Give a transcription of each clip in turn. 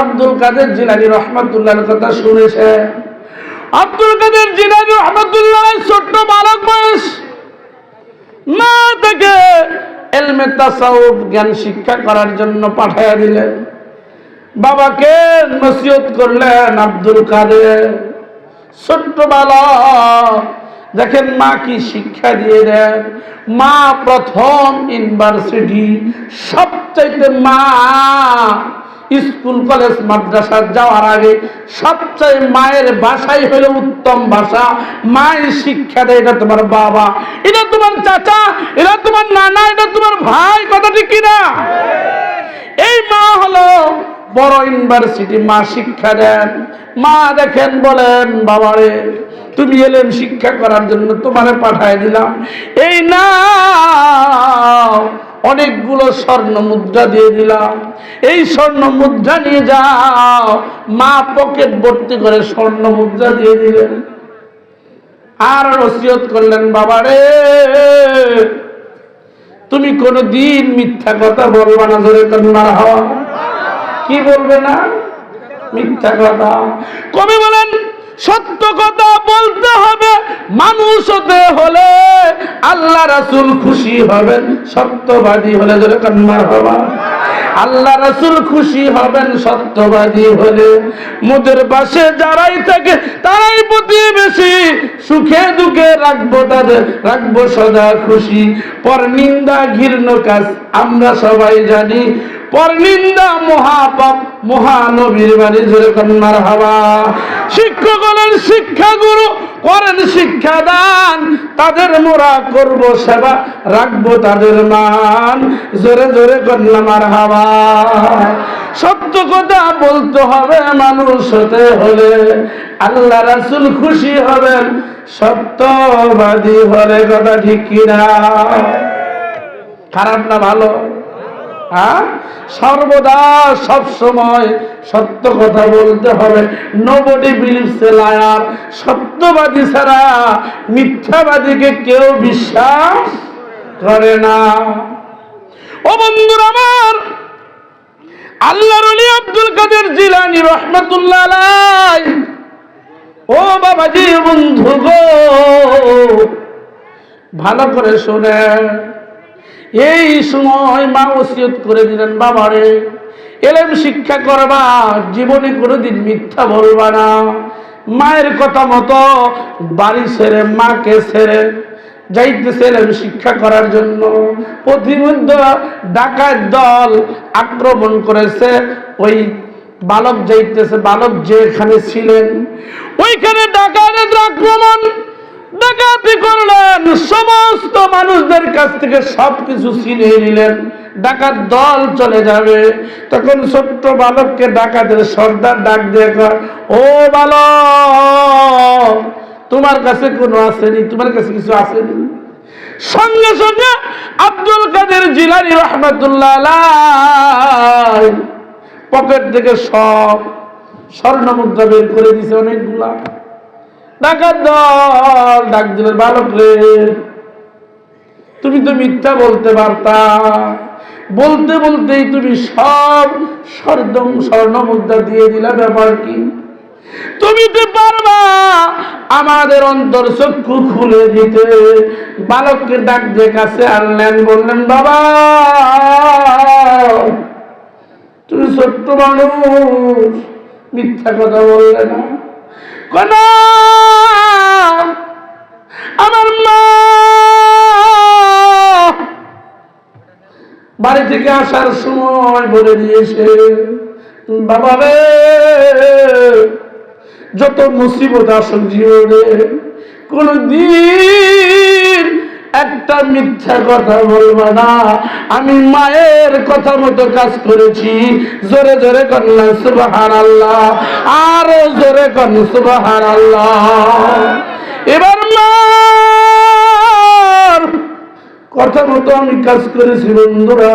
আব্দুল কাদের জিলানি রহমতুল্লাহর কথা শুনেছে। আব্দুল কাদের জিলানি রহমতুল্লাহ ছোট্ট বালক বয়স, মা থেকে এলমে তাসাউফ জ্ঞান শিক্ষা করার জন্য পাঠাইয়া দিলেন। বাবাকে নসিহত করলেন আব্দুল কাদের। ছোট্ট বালক, দেখেন মা কি শিক্ষা দিয়ে দেন। মা প্রথম ইউনিভার্সিটি, সবচাইতে মা স্কুল, কলেজ, মাদ্রাসা যাওয়ার আগে সবচেয়ে মায়ের ভাষাই হলো উত্তম ভাষা। মায়ের শিক্ষা দেয়, এটা তোমার বাবা। এটা তোমার চাচা, এটা তোমার নানা, এটা তোমার ভাই, কথা ঠিক কিনা? এই মা হলো বড় ইউনিভার্সিটি, মা শিক্ষা দেন। মা দেখেন, বলেন, বাবারে, তুমি এলেন শিক্ষা করার জন্য তোমারে পাঠায় দিলাম। এই না অনেকগুলো স্বর্ণ মুদ্রা দিয়ে দিলাম। এই স্বর্ণ মুদ্রা নিয়ে যাও। মা পকেট ভর্তি করে স্বর্ণ মুদ্রা দিয়ে দিলেন। আর নসিহত করলেন বাবা রে তুমি কোনো দিন মিথ্যা কথা বলবা না ধরে কন্যার হওয়া। কি বলবে না? মিথ্যা কথা। কবি বলেন সত্য কথা বলতে হবে। মানুষ হতে হলে আল্লাহ রাসুল খুশি হবেন। সত্যবাদী হলে ধরে কন্যার হওয়া আল্লাহ রাসুল খুশি হবেন, সত্যবাদী হলে। মোদের পাশে যারাই থাকে, তারাই প্রতিবেশী। সুখে দুঃখে রাখব তাদের, রাখব সদা খুশি। পর নিন্দা ঘৃণ কাজ আমরা সবাই জানি। পর নিন্দা মহাপাপ, মহানবীর বাড়ি ধরে কন্যার হাওয়া শিক্ষক হলেন শিক্ষাগুরু করেন শিক্ষাদান, তাদের মোরা করব সেবা, রাখব তাদের মান। জোরে জোরে কন্যামার হাওয়া সত্য কথা বলতে হবে মানুষ হতে হলে, আল্লাহ রাসুল খুশি হবেন, সত্যবাদী হলে কথা ঠিক কিনা? খারাপ না ভালো? হ্যাঁ? সর্বদা সব সময় সত্য কথা বলতে হবে। নোবডি বিলিভস লায়ার সত্যবাদী ছাড়া মিথ্যাবাদীকে কেউ বিশ্বাস করে না। ও বন্ধুরা আমার, আল্লাহর আলী আব্দুল কাদের জিলানি রহমতুল্লাহ ও বাবাজি, বন্ধু গো, ভালো করে শোনেন। এই সময় মা ওসিয়ত করে দিলেন, বাবারে, এলেম শিক্ষা করবা জীবনে কোনোদিন মিথ্যা বলবা না। মায়ের কথা মতো বাড়ি ছেড়ে মাকে ছেড়ে যাইতেছিলেন শিক্ষা করার জন্য। প্রতিমধ্যে ডাকাত দল আক্রমণ করেছে, ওই বালক যাইতেছে, বালক যেখানে ছিলেন, ওইখানে ডাকাতের আক্রমণ ডাকাতি করলেন, সমস্ত মানুষদের কাছ থেকে সবকিছু ছিনিয়ে নিলেন। ডাকাত দল চলে যাবে। তখন ছোট্ট বালককে ডাকাতের সর্দার ডাক দিয়ে ও বালক, তোমার কাছে কোনো আসেনি? তোমার কাছে কিছু আসেনি? সঙ্গে সঙ্গে আব্দুল কাদের জিলানি রহমতুল্লাহ পকেট থেকে সব স্বর্ণ মুদ্রা বের করে দিছে অনেকগুলা। ডাকাত দল, ডাক দিলেন বালক রে। তুমি তো মিথ্যা বলতে পারতা। বলতে বলতেই তুমি সব স্বর্ণ স্বর্ণ মুদ্রা দিয়ে দিলা ব্যাপার কি তুমি তো পারবা আমাদের অন্তর চক্ষু খুলে দিতে। বালককে ডাক দিয়ে কাছে আনলেন, বললেন, বাবা, তুমি ছোট্ট মানুষ, মিথ্যা কথা বললে না। আমার বাড়ি থেকে আসার সময় বলে দিয়েছে, বাবা রে, যত মুসিবত আসুক জীবনে কোন দিন একটা মিথ্যা কথা বলব না। আমি মায়ের কথা মতো কাজ করেছি। জোরে জোরে কন্যা সুবাহার আল্লাহ আরও জোরে কন সুবাহার আল্লাহ এবার মার কথা মতো আমি কাজ করেছি বন্ধুরা।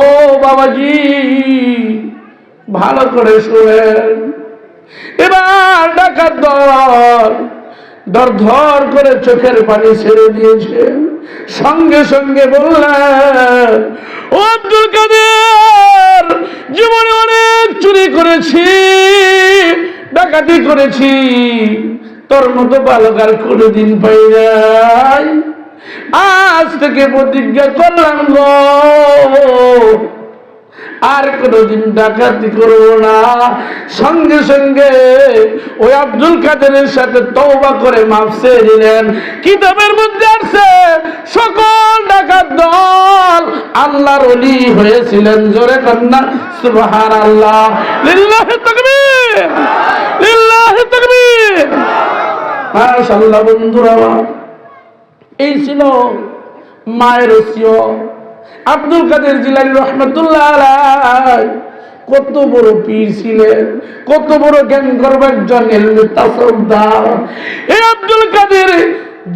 ও বাবাজি, ভালো করে শুনেন। এবার ডাকাত দল ধর করে চোখের পানি ছেড়ে দিয়েছে। সঙ্গে সঙ্গে বললেন আব্দুল কাদের, জীবনে অনেক চুরি করেছি, ডাকাতি করেছি। তোর মতো বালকার কোনোদিন পাই নাই। আজ থেকে প্রতিজ্ঞা করলাম গো। আর কোনোদিন ডাকাতি করব না। সঙ্গে সঙ্গে ওই আব্দুল কাদেরের সাথে তওবা করে মাফ চেয়ে দিলেন কিতাবের মধ্যে আছে সকল ডাকাত দল আল্লাহর অলি হয়েছিলেন। জোরে কন্যা সুবহান আল্লাহ লিল্লাহি তাকবীর লিল্লাহি তাকবীর। মাশাআল্লাহ বন্ধুরা। এই ছিল মায়ের ওসিয় আব্দুল কাদের জিলানি রহমতুল্লাহ কত বড় পীর ছিলেন, কত বড় জ্ঞান করবার জন্য এই আব্দুল কাদের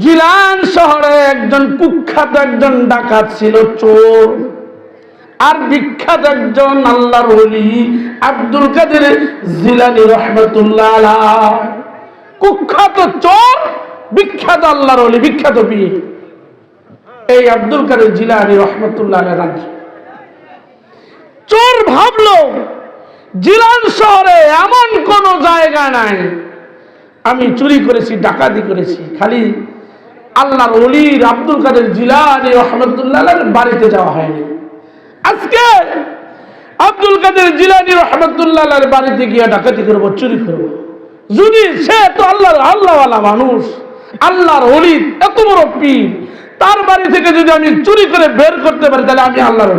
জিলান শহরে একজন কুখ্যাত একজন ডাকাত ছিল চোর। আর বিখ্যাত একজন আল্লাহর ওলি আব্দুল কাদের জিলানি রহমতুল্লাহ কুখ্যাত চোর, বিখ্যাত আল্লাহর ওলি, বিখ্যাত পীর। এই আব্দুল কাদের জিলানি রহমতুল্লাহ রাজ্য চোর ভাবলো, জিলান শহরে এমন কোন জায়গা নাই। আমি চুরি করেছি, ডাকাতি করেছি, খালি আল্লাহর অলির আব্দুল কাদের জিলানি রহমতুল্লাহ বাড়িতে যাওয়া হয়নি। আজকে আব্দুল কাদের জিলানি রহমতুল্লাহ বাড়িতে গিয়ে ডাকাতি করব, চুরি করব। যদি সে তো আল্লাহ আল্লাহওয়ালা মানুষ, আল্লাহর অলি এত বড় পীর তার বাড়ি থেকে যদি আমি চুরি করে বের করতে পারি, তাহলে আমি আল্লাহর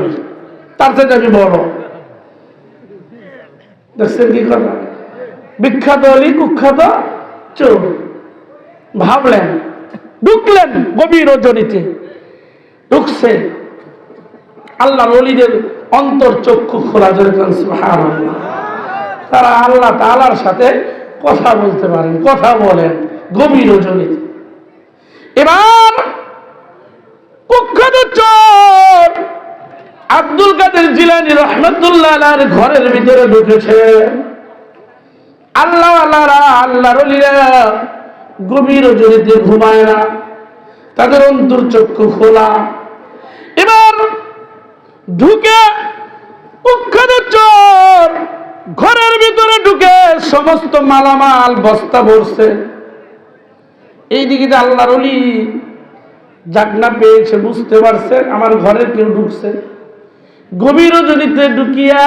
তার থেকে আমি বড়। দেখছেন কি কথা? বিখ্যাত অলি, কুখ্যাত চোর। ভাবলেন, ঢুকলেন গভীর রজনীতে। ঢুকছে। আল্লাহ অলিদের অন্তর চক্ষু খোলা সুবহানাল্লাহ। তারা আল্লাহ তালার সাথে কথা বলতে পারেন, কথা বলেন গভীর ওজনীতে এবার আব্দুল কাদের জিলানি রহমতুল্লাহ ঘরের ভিতরে ঢুকেছে। আল্লাহ আল্লাহরা গভীর ওজনীতে ঘুমায় না। তাদের অন্তর চক্ষু খোলা। এবার ঢুকে চোর ঘরের ভিতরে ঢুকে সমস্ত মালামাল, বস্তা ভরছে। এইদিকে আল্লাহর অলি জাগনা পেয়েছে, বুঝতে পারছে আমার ঘরে কেউ ঢুকছে। গভীর জনিতে ঢুকিয়া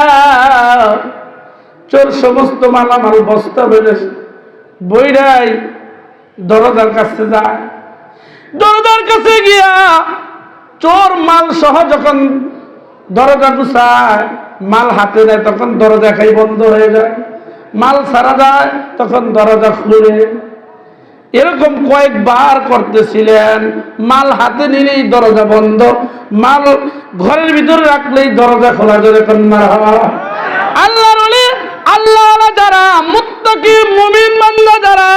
চোর সমস্ত মালামাল বস্তা বেড়েছে বইরাই দরজার কাছে যায়। দরজার কাছে গিয়া চোর মাল সহ যখন দরজা গুছায়, মাল হাতে নেয়, তখন দরজা খাই বন্ধ হয়ে যায়। মাল সারা যায়, তখন দরজা খুলে। এরকম কয়েকবার করতেছিলেন। মাল হাতে নিলেই দরজা বন্ধ, মাল ঘরের ভিতরে রাখলেই দরজা খোলা যাবে কন্যা আল্লাহ যারা, মুত্তাকি মুমিন বান্দা যারা,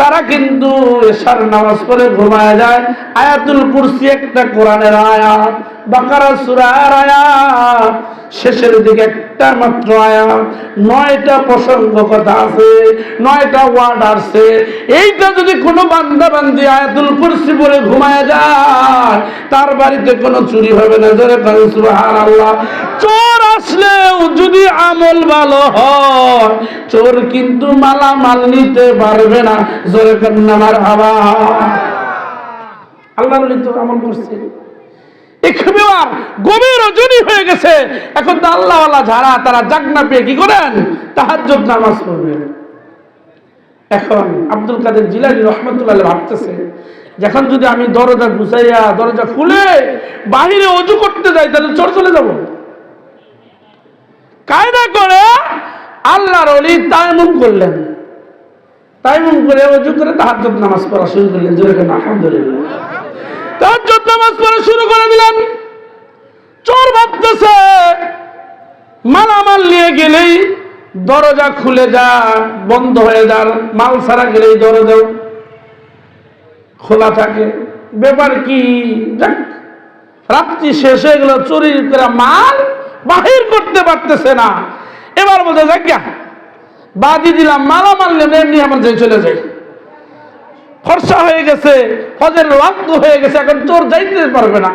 তারা কিন্তু এশার নামাজ পড়ে ঘুমায় যায়। আয়াতুল কুরসি একটা কোরআনের আয়াত, বাকারা সুরার আয়াত। শেষের দিকে একটা মাত্র আয়াত নয়টা প্রসঙ্গ কথা আছে, নয়টা ওয়ার্ড আছে এইটা যদি কোনো বান্দা বান্দি আয়াতুল কুরসি পড়ে ঘুমায় যায়, তার বাড়িতে কোনো চুরি হবে না। জোরে করেন সুবহানাল্লাহ। চোর আসলেও যদি আমল ভালো হয়, চোর কিন্তু মালা মাল নিতে পারবে না। জোরে আমার হাওয়া আল্লাহ বলি তো আমল করছে। গভীর হয়ে গেছে। এখন নামাজ এখন আব্দুল ভাবতেছে, যখন যদি আমি দরজা ঘুষাইয়া দরজা খুলে বাহিরে অজু করতে যাই, তাহলে চোর চলে যাব? কায়দা করে আল্লাহর অলি তাইমুম করলেন। তাইমুম করে অজু করে তাহাজ্জুদ নামাজ পড়া শুরু করলেন। জোরে আলহামদুলিল্লাহ। তাহাজ্জুদ নামাজ পড়া শুরু করে দিলেন। চোর ভাবতেছে মালামাল নিয়ে গেলেই দরজা খুলে যা বন্ধ হয়ে যান মাল ছাড়া গেলেই দরজা খোলা থাকে। ব্যাপার কি? যাক, রাত্রি শেষ হয়ে গেল চুরি করে মাল বাহির করতে পারতেছে না। এবার বলতে যাক বাদি দিলাম মালামাল নেন এমনি আমার চলে যায় ফর্সা হয়ে গেছে, হজের রক্ত হয়ে গেছে, এখন চোর যাইতে পারবে না,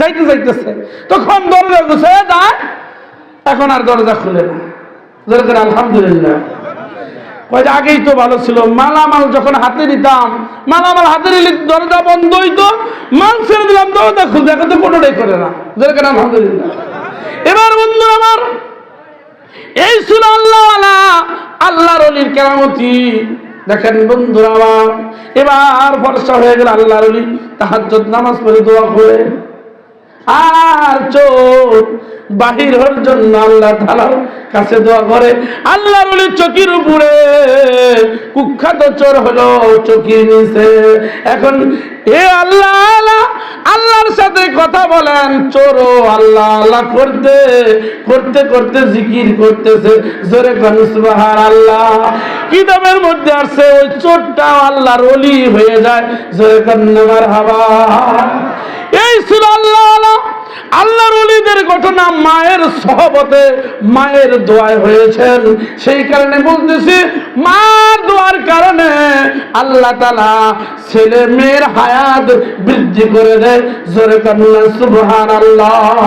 যাইতে যাইতেছে। তখন দরজা গুছে যায় এখন আর দরজা খুলে না। যেরকম আলহামদুলিল্লাহ। কয় যে, আগেই তো ভালো ছিল। মালামাল যখন হাতে নিতাম, মালামাল হাতে নিলে দরজা বন্ধ হইতো, মাল ছেড়ে দিলাম, দরজা খুলতে, এখন তো কোনোটাই করে না। যেরকম আলহামদুলিল্লাহ। এবার বন্ধু আমার, এই ছিল আল্লাহ আল্লাহর অলির কেরামতি। দেখেন বন্ধুরা আমার, এবার ভরসা হয়ে গেল আল্লাহর তাহার নামাজ পড়ে দোয়া করে। আর চোখ বাহির হওয়ার জন্য আল্লাহ তালার কাছে দোয়া করে। আল্লাহর অলি চকির উপরে কুখ্যাত চোর হলো চকির নিচে। এখন এ আল্লাহ আল্লাহ, আল্লাহর সাথে কথা বলেন। চোরও আল্লাহ আল্লাহ করতে করতে করতে জিকির করতেছে। জোরে সুবাহার আল্লাহ কিতাবের মধ্যে আসছে, ওই চোরটা আল্লাহর অলি হয়ে যায়। জোরে কন্যামার হাবা। এই ছিল আল্লাহ আল্লাহ। আল্লাহর অলিদের ঘটনা মায়ের সহবতে, মায়ের দোয়ায় হয়েছেন। সেই কারণে বলতেছি মা দোয়ার কারণে আল্লাহ তালা ছেলে মেয়ের হায়াত বৃদ্ধি করে দেয়। জোরে কান্না সুবহান আল্লাহ